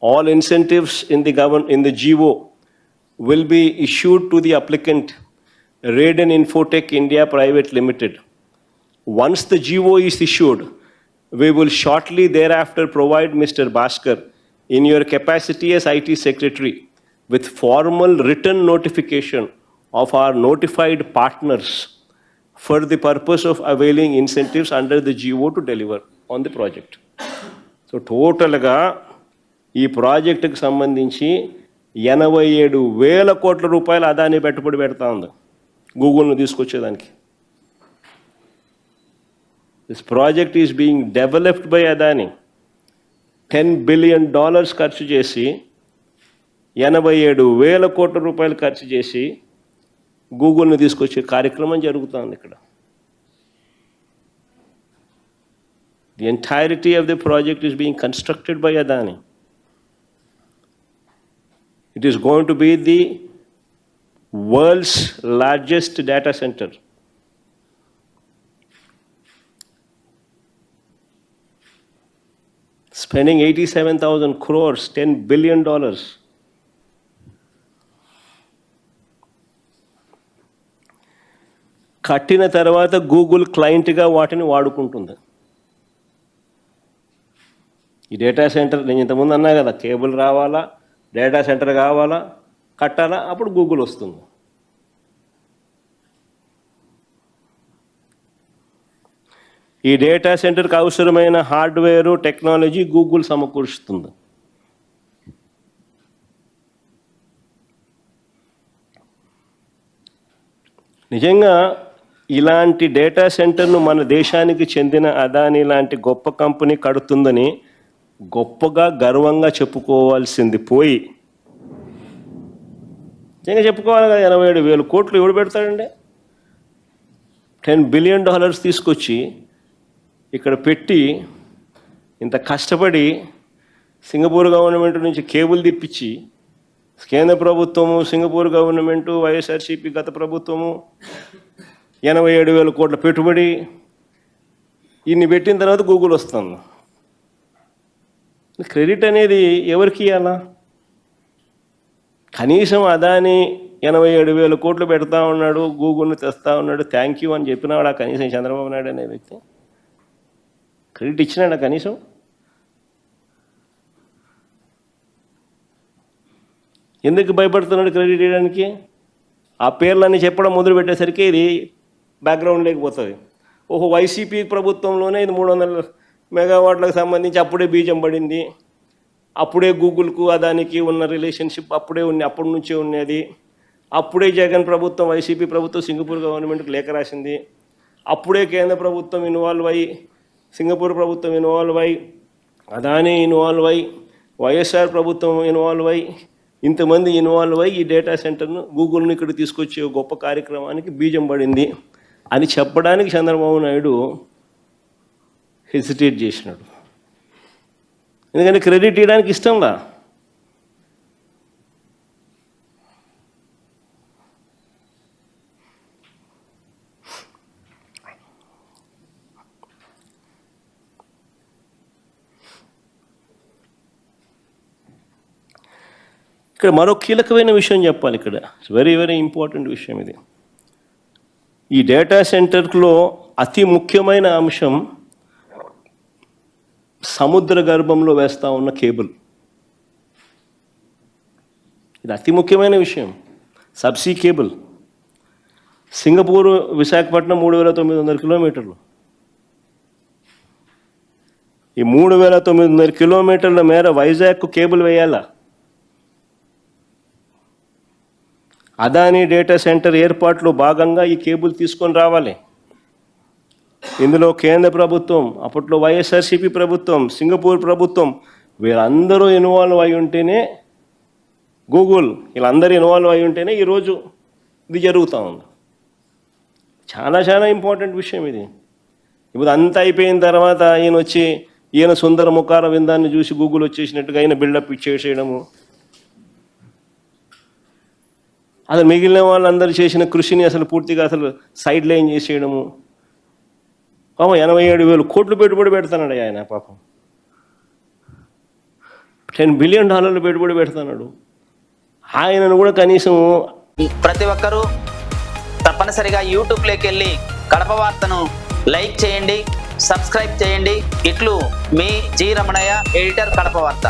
All incentives in the govern in the GO will be issued to the applicant Raiden Infotech India Private Limited. Once the GO is issued, we will shortly thereafter provide Mr. Baskar in your capacity as IT Secretary with formal written notification of our notified partners for the purpose of availing incentives under the GO to deliver on the project. So total ఈ ప్రాజెక్టుకు సంబంధించి ఎనభై ఏడు వేల కోట్ల రూపాయలు అదాని పెట్టుబడి పెడతా ఉంది గూగుల్ను తీసుకొచ్చేదానికి. This project is being developed by Adani ten billion dollars ఖర్చు చేసి ఎనభై ఏడు వేల కోట్ల రూపాయలు ఖర్చు చేసి గూగుల్ని తీసుకొచ్చే కార్యక్రమం జరుగుతుంది ఇక్కడ. The entirety of the project is being constructed by Adani It is going to be the world's largest data center. Spending 87,000 crores, 10 billion dollars. కట్టిన తర్వాత గూగుల్ క్లయింట్గా వాటిని వాడుకుంటుంది ఈ డేటా సెంటర్ నేను ఇంతకుముందు అన్నా కదా కేబుల్ రావాలా డేటా సెంటర్ కావాలా కట్టాలా? అప్పుడు గూగుల్ వస్తుంది. ఈ డేటా సెంటర్కి అవసరమైన హార్డ్వేరు టెక్నాలజీ గూగుల్ సమకూరుస్తుంది. నిజంగా ఇలాంటి డేటా సెంటర్ను మన దేశానికి చెందిన అదాని లాంటి గొప్ప కంపెనీ కడుతుందని గొప్పగా గర్వంగా చెప్పుకోవాల్సింది పోయి. నిజంగా చెప్పుకోవాలి కదా ఎనభై ఏడు వేలు కోట్లు ఎవడు పెడతాడండి? టెన్ బిలియన్ డాలర్స్ తీసుకొచ్చి ఇక్కడ పెట్టి ఇంత కష్టపడి సింగపూర్ గవర్నమెంట్ నుంచి కేబుల్ తెప్పించి కేంద్ర ప్రభుత్వము సింగపూర్ గవర్నమెంటు వైఎస్ఆర్సీపీ గత ప్రభుత్వము ఎనభై ఏడు వేల కోట్ల పెట్టుబడి. ఇన్ని పెట్టిన తర్వాత గూగుల్ వస్తుంది. క్రెడిట్ అనేది ఎవరికి ఇవ్వాలా కనీసం అదాని ఎనభై ఏడు వేల కోట్లు పెడతా ఉన్నాడు గూగుల్ని తెస్తా ఉన్నాడు థ్యాంక్ యూ అని చెప్పినాడు ఆ కనీసం చంద్రబాబు నాయుడు అనే వ్యక్తి. క్రెడిట్ ఇచ్చినాడా కనీసం? ఎందుకు భయపడుతున్నాడు క్రెడిట్ ఇవ్వడానికి ఆ పేర్లన్నీ చెప్పడం మొదలు పెట్టేసరికి ఇది బ్యాక్గ్రౌండ్ లేకపోతుంది ఓహో వైసీపీ ప్రభుత్వంలోనే ఇది మూడు వందల మెగావాట్లకు సంబంధించి అప్పుడే బీజం పడింది. అప్పుడే గూగుల్కు అదానికి ఉన్న రిలేషన్షిప్ అప్పుడే ఉంది అప్పటి నుంచే ఉన్నది అప్పుడే జగన్ ప్రభుత్వం వైసీపీ ప్రభుత్వం సింగపూర్ గవర్నమెంట్కి లేఖ రాసింది. అప్పుడే కేంద్ర ప్రభుత్వం ఇన్వాల్వ్ అయ్యి సింగపూర్ ప్రభుత్వం ఇన్వాల్వ్ అయ్యి అదానీ ఇన్వాల్వ్ అయ్యి వైఎస్ఆర్ ప్రభుత్వం ఇన్వాల్వ్ అయ్యి ఇంతమంది ఇన్వాల్వ్ అయ్యి ఈ డేటా సెంటర్ను గూగుల్ని ఇక్కడ తీసుకొచ్చే గొప్ప కార్యక్రమానికి బీజం పడింది. అని చెప్పడానికి చంద్రబాబు నాయుడు హెసిటేట్ చేసినాడు. ఎందుకంటే క్రెడిట్ ఇవ్వడానికి ఇష్టంలా ఇక్కడ మరో కీలకమైన విషయం చెప్పాలి ఇక్కడ. వెరీ వెరీ ఇంపార్టెంట్ విషయం ఇది. ఈ డేటా సెంటర్లో అతి ముఖ్యమైన అంశం సముద్ర గర్భంలో వేస్తా ఉన్న కేబుల్. ఇది అతి ముఖ్యమైన విషయం. Subsea cable. సింగపూర్ విశాఖపట్నం మూడు వేల తొమ్మిది వందల కిలోమీటర్లు. ఈ మూడు వేల తొమ్మిది వందల కిలోమీటర్ల మేర వైజాగ్కు కేబుల్ వేయాలా? అదానీ డేటా సెంటర్ ఏర్పాట్లో భాగంగా ఈ కేబుల్ తీసుకొని రావాలి. ఇందులో కేంద్ర ప్రభుత్వం అప్పట్లో వైఎస్ఆర్సీపీ ప్రభుత్వం సింగపూర్ ప్రభుత్వం వీళ్ళందరూ ఇన్వాల్వ్ అయి ఉంటేనే గూగుల్ వీళ్ళందరూ ఇన్వాల్వ్ అయి ఉంటేనే ఈరోజు ఇది జరుగుతూ ఉంది. చాలా చాలా ఇంపార్టెంట్ విషయం ఇది. ఇప్పుడు అంతా అయిపోయిన తర్వాత ఈయన వచ్చి ఈయన సుందర ముఖార విందాన్ని చూసి గూగుల్ వచ్చేసినట్టుగా ఆయన బిల్డప్ ఇచ్చేసేయడము అసలు మిగిలిన వాళ్ళందరూ చేసిన కృషిని అసలు పూర్తిగా అసలు సైడ్ లైన్ చేసేయడము. పాపం ఎనభై ఏడు వేలు కోట్లు పెట్టుబడి పెడతానండి ఆయన పాపం. టెన్ బిలియన్ డాలర్లు పెట్టుబడి పెడుతున్నాడు ఆయనను కూడా కనీసం ప్రతి ఒక్కరూ తప్పనిసరిగా యూట్యూబ్లోకి వెళ్ళి కడప వార్తను లైక్ చేయండి సబ్స్క్రైబ్ చేయండి. ఇట్లు మీ జి రమణయ్య ఎడిటర్ కడప వార్త.